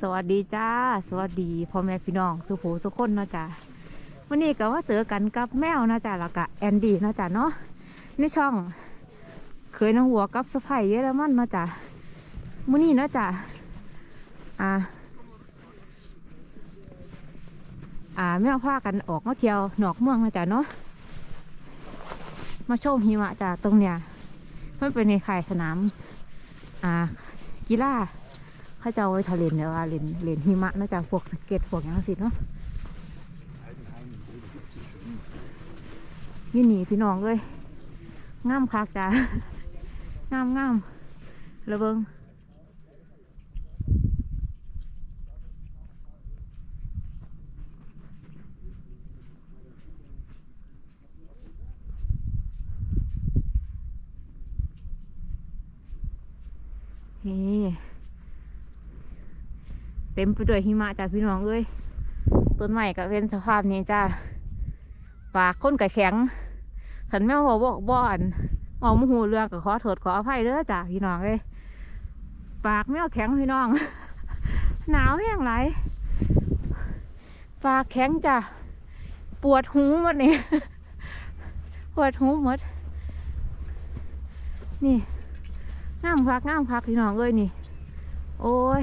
สวัสดีจ้า สวัสดีพ่อแม่พี่น้อง สุภูสุคนเนาะจ้าวันนี้ก็ว่าเจอกันกับแมวนะจ้าแล้วก็แอนดี้เนาะจ้าเนาะในช่อง เคยน้องหัวกับสะไพเยอรมันเนาะจ้ามื้อนี้เนาะจ้าอ่าอ่าแมวพากันออกมาเที่ยวนอกเมืองนะจ้าเนาะมาชมหิมะจ้าตรงเนี้ยมันเป็นในข่ายสนาม อ่ากีฬา เขาจะเอาไว้ทะเลนเดี๋ยวว่าเล่นเล่นหิมะนอกจากพวกสเก็ตพวกอย่างสิเนาะนี่หนีพี่น้องเลยงามคักจ้างามงามระเบิงเฮ้ เต็มไปด้วยหิมะจ้าพี่น้องเอ้ยต้นไม้ก็เป็นสภาพนี้จ้าปากค้นกับแข็งสันแม่บอกบอกบ่อนมองมหูเรื่องก็ขอโทษขออภัยเด้อจ้าพี่น้องเอ้ยปากแมวแข็งพี่น้อง หนาวแห้งไรปากแข็งจ้าปวดหูหมดนี่ปวดหูหมด นี่งามพักงามพักพี่น้องเอ้ยนี่ โอ้ย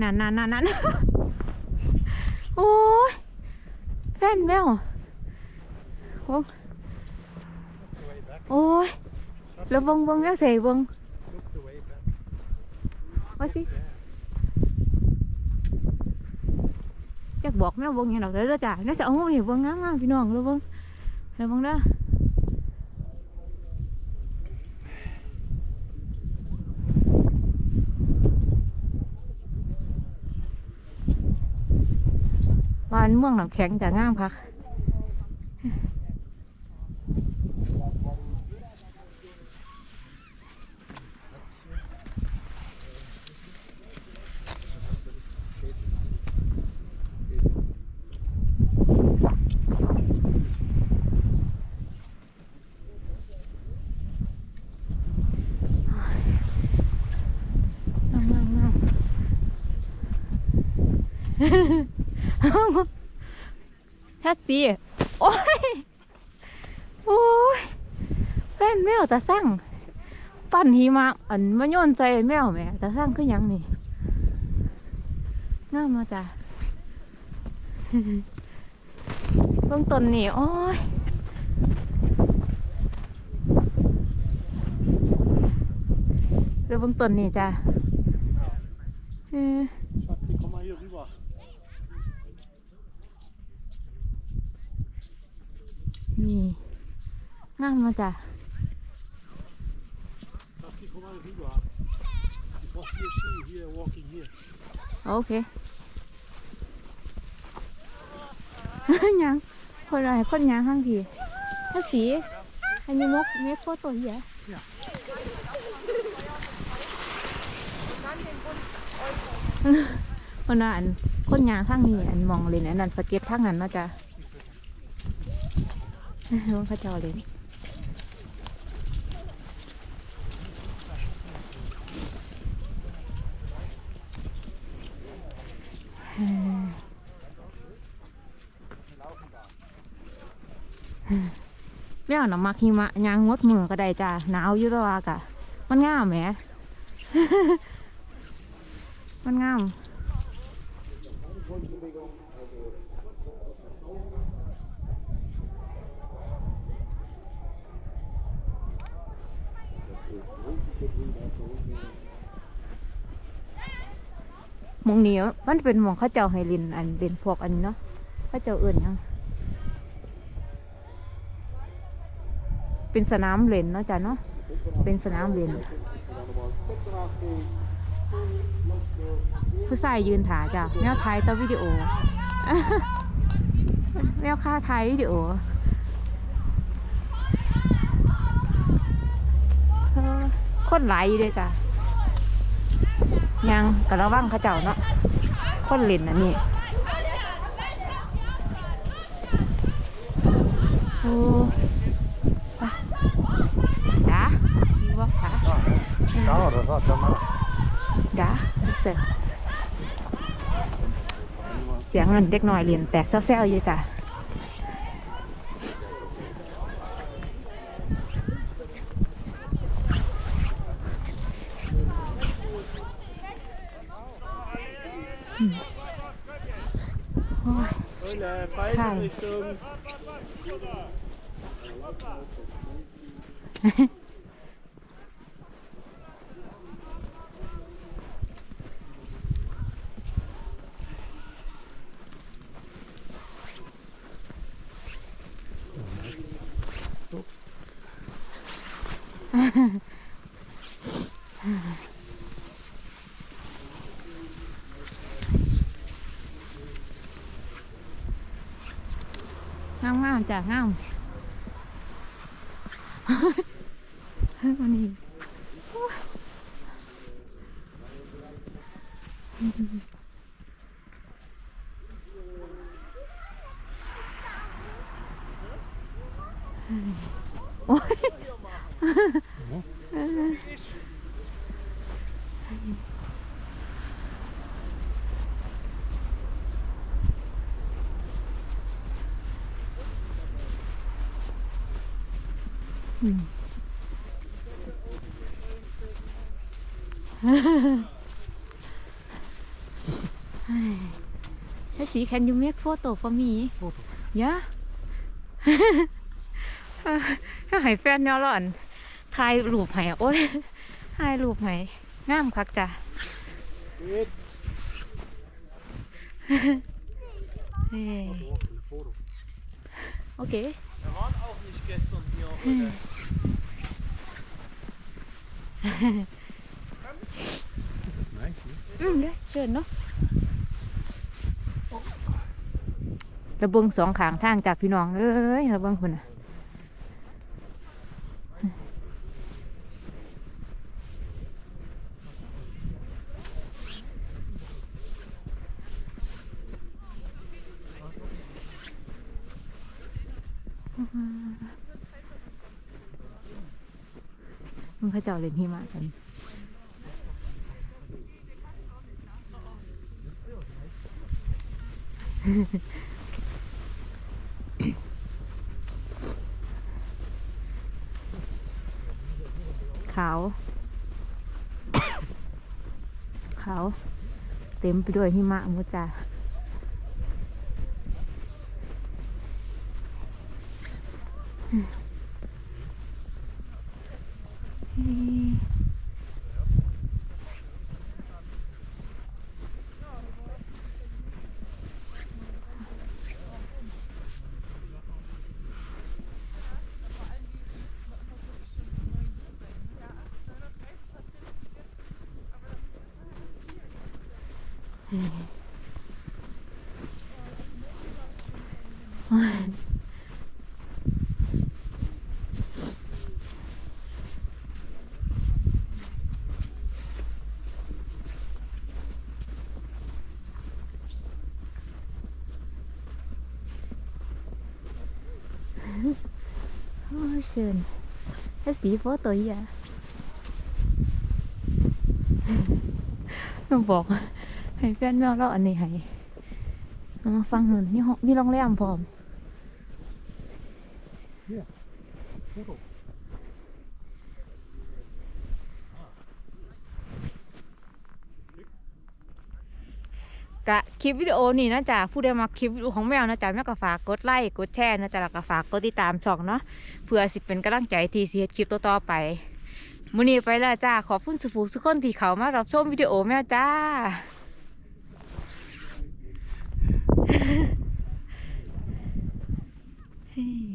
นั่นนั่นนั่นนั่นโอ้ยแฟนแมวโอ้โอ้ยแล้วเบงเบงแล้วเสยเบง Look the way back ว่าสิ there. อยากบอกแมวเบงอย่างดอกเด้อเด้อจ้ะน่าจะเอาหูนี่เบงงามงามพี่น้องแล้วเบงแล้วเบงเด้อ วานเมืองน้ำแข็งจะงามคัก งามงามงาม ชัดสิโอ้ย โอ้ยแฟนแมวตาสั่ง ปั่นหิมะอันมาโยนใจแมวแม่ตาสั่งคือหยังนี่งามมาจ้ะเบื้องต้นนี่ โอ้ยเรื่อเบื้องต้นนี่จ้ะเออ นี่งามมาจ้ะโอเคยังคนอะไรคนยังข้างทีถ้าสีอันนี้มกเมฆโคตรตัวเหี้ยคนละอันคนยางข้างนี้อันมองเลยนอันนั้นสเก็ตข้างนั้นนะจ้ะ ว่าเขาเจ้าเลยแม่เอาหนำมักหิมะยางงดมือก็ได้จ้าหนาวอยู่แล้วกะ มันงามแหมมันงาม องนี้มันเป็นหมองข้าเจ้าให้ลินอันเป็นพวกอันเนาะข้าเจ้าเอื่นยังเป็นสนามเล่นเนาะจ้ะเนาะเป็นสนามเล่นผู้ชายยืนถาจ้ะแมวถ่ายตัววิดีโอแมวค่าถ่ายวิดีโอคนหลเลยจ้ะ ยังกระว่างเขาเจ้าเนาะคนเล่นอันนี้โอ้จ้าดีวะจ้าจ้าหรือว่าจะมาจ้าเสียงมันเด็กน้อยเรียนแตกแซลวๆอยู่จ้ะ โงามงามๆจ้ะงามเฮ้ยวันนี้โอ้ย Let's see, can you make photo for me? Foto. Yeah. ถ้าให้แฟนแนวร้อนถ่ายรูปให้โอ้ยถ่ายรูปให้งามคักจ้ะ Geht. เฮ้ย Oh, ein Foto. โอเค Wir waren auch nicht gestern hier, oder? Das ist nice, ne? อืมเด้อเชิญเนาะระเบิงสองขางทางจากพี่น้อง เอ้ยระเบิงคนน่ะมึงเขาเจ้าเล่นหิมะกัน ขาว ขาว เต็มไปด้วยหิมะมุจาอืม เชิญให้สีโฟตัวใหญ่ต้องบอก ให้แฟนแมวเราอันนี้ให้มาฟังหน่อยนี่ห้องมีโรงแรมพร้อมกะคลิปวิดีโอนี่นะจ๊ะผู้ใดมาคลิปวิดีโอของแมวนะจ๊ะแม่ก็ฝากกดไลค์กดแชร์นะจ๊ะแล้วก็ฝากกดติดตามช่องเนาะเพื่อสิเป็นกำลังใจที่สิเฮ็ดคลิปต่อๆไปมื้อนี้ไปแล้วจ้าขอบคุณสุภูสุกคนที่เขามารับชมวิดีโอแมวจ้า Hey.